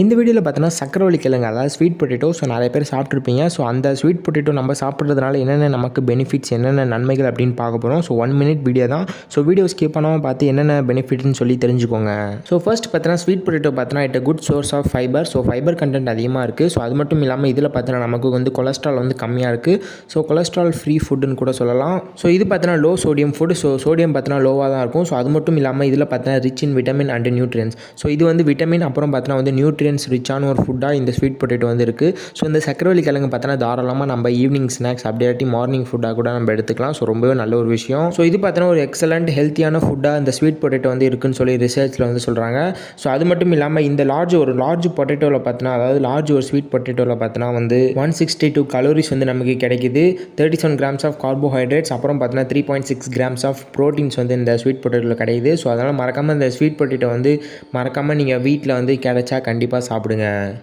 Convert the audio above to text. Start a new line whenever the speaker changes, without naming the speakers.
இந்த வீடியோவில் பார்த்தோன்னா சக்கரவள்ளி கிழங்கு அதாவது ஸ்வீட் பொட்டேட்டோ ஸோ நிறைய பேர் சாப்பிட்ருப்பீங்க ஸோ அந்த ஸ்வீட் பொட்டேட்டோ நம்ம சாப்பிட்றதுனால என்னென்ன நமக்கு பெனிஃபிட்ஸ் என்னென்ன நன்மைகள் அப்படின்னு பார்க்க போகிறோம் ஸோ ஒன் மினிட் வீடியோ தான். ஸோ வீடியோ ஸ்கிப் பண்ணாமல் பார்த்து என்னென்ன பெனிஃபிட்னு சொல்லி தெரிஞ்சுக்கோங்க. ஸோ ஃபர்ஸ்ட் பார்த்தோன்னா ஸ்வீட் பொட்டேட்டோ பார்த்தோன்னா it good source of fibre so fibre content அதிகமாக இருக்குது ஸோ அது மட்டும் இல்லாமல் இதில் பார்த்தோன்னா நமக்கு வந்து கொலஸ்ட்ரால் வந்து கம்மியாக இருக்குது ஸோ கொலஸ்ட்ரால் ஃப்ரீ ஃபுட்டுன்னு கூட சொல்லலாம். ஸோ இது பார்த்தோன்னா low sodium food so sodium பார்த்தோன்னா லோவாக தான் இருக்கும். ஸோ அது மட்டும் இல்லாமல் இதில் பார்த்தோன்னா rich in vitamin and nutrients so இது வந்து விட்டமின் அப்புறம் பார்த்தோன்னா வந்து நியூட்ரி நியூட்ரியன்ஸ் ரிச்சான ஒரு ஃபுட்டாக இந்த ஸ்வீட் பொட்டேட்டோ வந்து இருக்குது ஸோ இந்த சக்கரவள்ளி கிழங்கு பார்த்தோன்னா தாராளமாக நம்ம ஈவினிங் ஸ்நாக்ஸ் அப்படியாட்டி மார்னிங் ஃபுட்டாக கூட நம்ம எடுத்துக்கலாம். ஸோ ரொம்பவே நல்ல ஒரு விஷயம். ஸோ இது பார்த்தோன்னா ஒரு எக்ஸலண்ட் ஹெல்த்தியான ஃபுட்டாக இந்த ஸ்வீட் பொட்டேட்டோ வந்து இருக்குன்னு சொல்லி ரிசர்ச்சில் வந்து சொல்கிறாங்க ஸோ அது மட்டும் இல்லாமல் இந்த லார்ஜ் ஒரு லார்ஜ் பொட்டேட்டோவில் பார்த்தோன்னா அதாவது லார்ஜ் ஒரு ஸ்வீட் பொட்டேட்டோவில் பார்த்தோன்னா வந்து ஒன் சிக்ஸ்டி டூ கலோரிஸ் வந்து நமக்கு கிடைக்குது. Thirty seven grams of carbohydrates அப்புறம் பார்த்தோன்னா three point six grams of proteins வந்து இந்த ஸ்வீட் பொட்டேட்டோவில் கிடைக்குது. ஸோ அதனால் மறக்காமல் இந்த ஸ்வீட் பொட்டேட்டோ வந்து மறக்காமல் நீங்கள் வீட்டில் வந்து கிடைச்சா கண்டிப்பாக சாப்பிடுங்க.